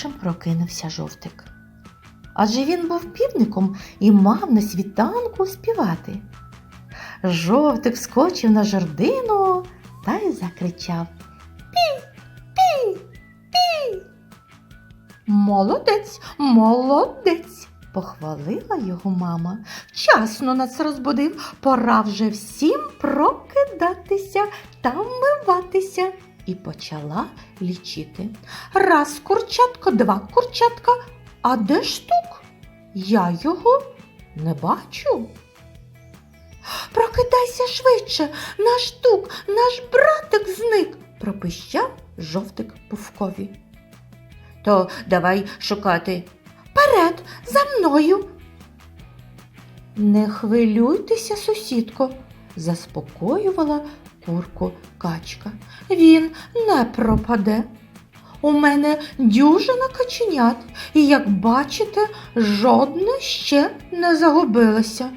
першим прокинувся жовтик. Адже він був півником і мав на світанку співати. Жовтик скочив на жердину та й закричав Пі, пі, пі. Молодець, молодець, похвалила його мама. Часно нас розбудив, пора вже всім прокидатися та вмиватися. І почала лічити. Раз курчатко, два курчатка, а де штук? Я його не бачу. Прокидайся швидше, наш тук, наш братик зник, пропищав жовтик Пувкові. То давай шукати. Перед, за мною. Не хвилюйтеся, сусідко, заспокоювала курку качка. Він не пропаде. У мене дюжина каченят, і, як бачите, жодне ще не загубилося.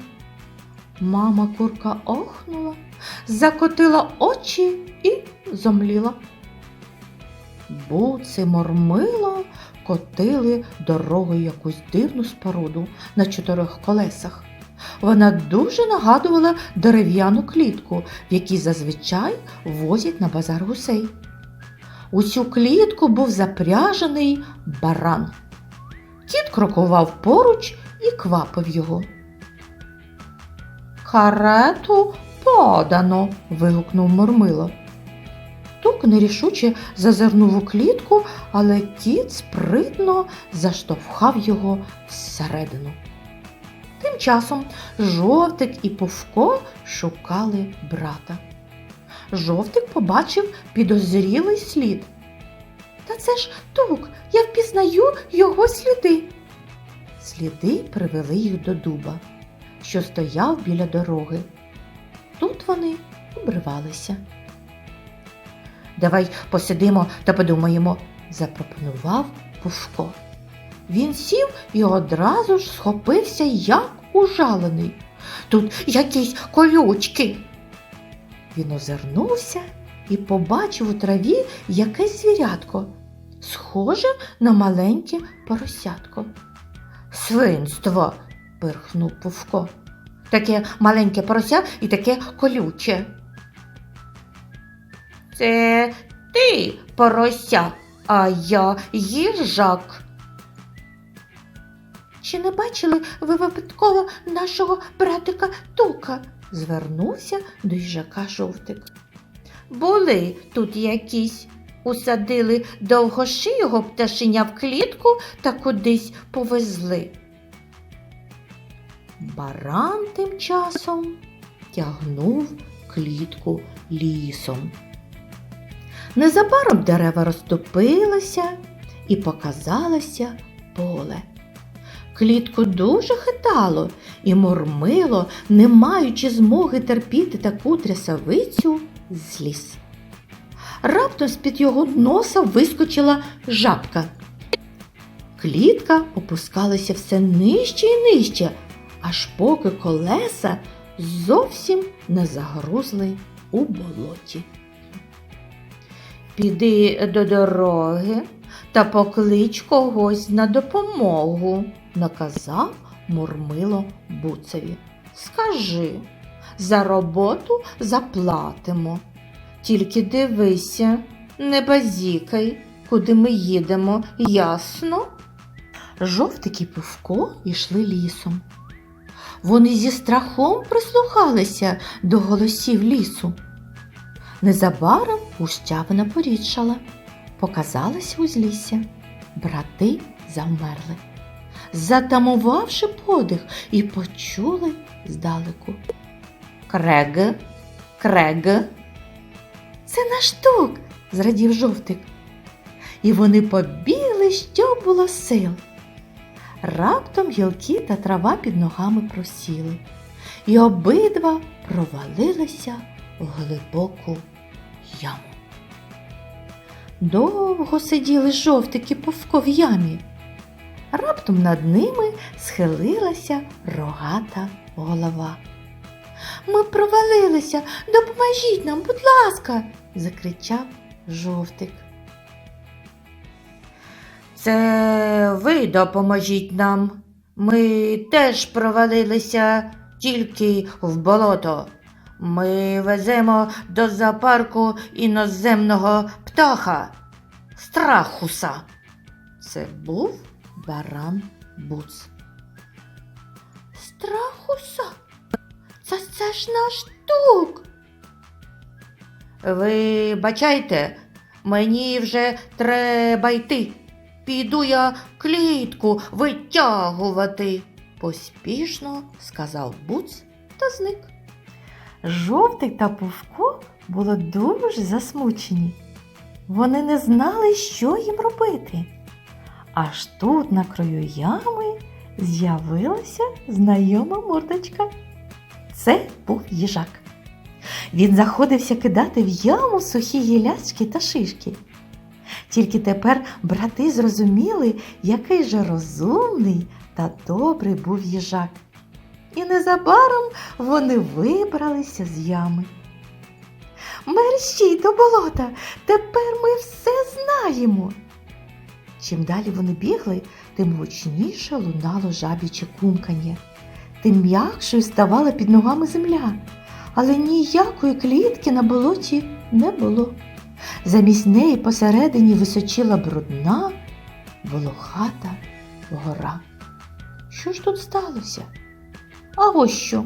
Мама курка охнула, закотила очі і зомліла. Буци мормило котили дорогою якусь дивну споруду на чотирьох колесах. Вона дуже нагадувала дерев'яну клітку, в якій зазвичай возять на базар гусей. У цю клітку був запряжений баран. Кіт крокував поруч і квапив його. Карету подано. вигукнув Мормило. Тук нерішуче зазирнув у клітку, але кіт спритно заштовхав його всередину. Тим часом жовтик і Пувко шукали брата. Жовтик побачив підозрілий слід. Та це ж тук, я впізнаю його сліди. Сліди привели їх до дуба, що стояв біля дороги. Тут вони обривалися. Давай посидимо та подумаємо, запропонував Пушко. Він сів і одразу ж схопився, як ужалений. Тут якісь колючки. Він озирнувся і побачив у траві якесь звірятко, схоже на маленьке поросятко. Свинство, пирхнув Пушко. Таке маленьке порося і таке колюче. Це ти, порося, а я їжак. Чи не бачили ви випадково нашого братика Тука? звернувся до їжака жовтик. Були тут якісь, усадили довгошийого пташеня в клітку та кудись повезли. Баран тим часом тягнув клітку лісом. Незабаром дерева розступилися і показалося поле. Клітку дуже хитало і мурмило, не маючи змоги терпіти таку трясовицю, зліз. Раптом з-під його носа вискочила жабка. Клітка опускалася все нижче і нижче, аж поки колеса зовсім не загрузли у болоті. Піди до дороги та поклич когось на допомогу, наказав Мурмило Буцеві. Скажи, за роботу заплатимо. Тільки дивися, не базікай, куди ми їдемо, ясно? Жовтик і Пивко йшли лісом. Вони зі страхом прислухалися до голосів лісу. Незабаром гущавина порідшала, показалось узлісся. Брати завмерли, затамувавши подих, і почули здалеку. Крег, крег. Це наш тук, зрадів жовтик. І вони побігли, що було сил. Раптом гілки та трава під ногами просіли, і обидва провалилися в глибоку яму. Довго сиділи жовтики повко в ямі. Раптом над ними схилилася рогата голова. Ми провалилися, допоможіть нам, будь ласка, закричав жовтик. Це ви допоможіть нам. Ми теж провалилися тільки в болото. Ми веземо до зоопарку іноземного птаха страхуса. Це був баран Буц. Страхуса? Це, це ж наш тук. Ви бачайте, мені вже треба йти. Піду я клітку витягувати, поспішно сказав Буц та зник. Жовтик та Пувко були дуже засмучені. Вони не знали, що їм робити. Аж тут на краю ями з'явилася знайома мордочка. Це був їжак. Він заходився кидати в яму сухі гілячки та шишки. Тільки тепер брати зрозуміли, який же розумний та добрий був їжак. І незабаром вони вибралися з ями. Мерщій до болота, тепер ми все знаємо. Чим далі вони бігли, тим гучніше лунало жабіче кумкання, тим м'якшою ставала під ногами земля, але ніякої клітки на болоті не було. Замість неї посередині височила брудна, волохата гора. Що ж тут сталося? А ось що.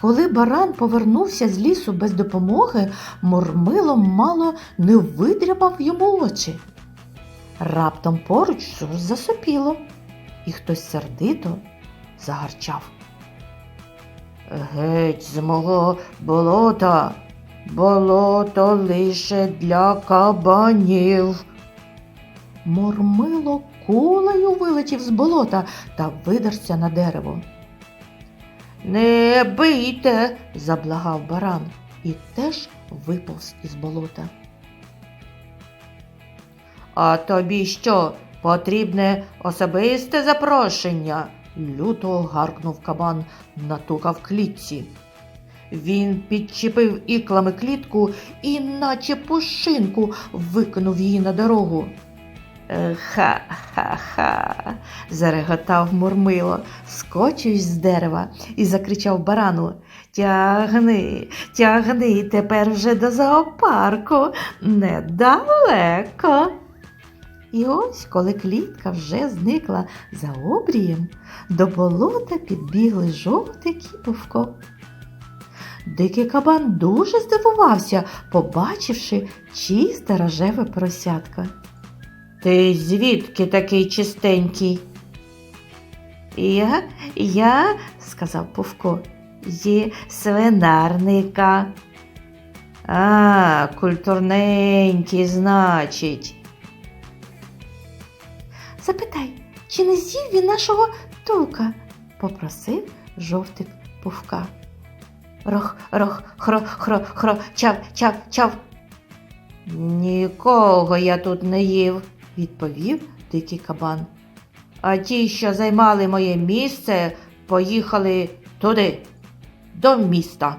Коли баран повернувся з лісу без допомоги, мурмило мало не видряпав йому очі. Раптом поруч щось засопіло, і хтось сердито загарчав. Геть з мого болота, болото лише для кабанів. Мурмило кулею вилетів з болота та видерся на дерево. Не бийте, заблагав баран і теж виповз із болота. А тобі що, потрібне особисте запрошення? люто гаркнув кабан на тука в клітці. Він підчепив іклами клітку і, наче пушинку, викинув її на дорогу. «Е, Ха-ха-ха, зареготав Мурмило, скочуючи з дерева і закричав барану. Тягни, тягни тепер вже до зоопарку недалеко. І ось, коли клітка вже зникла за обрієм, до болота підбігли жовтик і Пувко. Дикий кабан дуже здивувався, побачивши чисте рожеве поросятко. Ти звідки такий чистенький? Я, я, сказав Пувко, зі свинарника. А, культурненький, значить. Запитай, чи не з'їв він нашого тука? попросив жовтик Пувка. Рох, рох, хро, хро, хро, чав, чав, чав. Нікого я тут не їв, відповів дикий кабан. А ті, що займали моє місце, поїхали туди, до міста.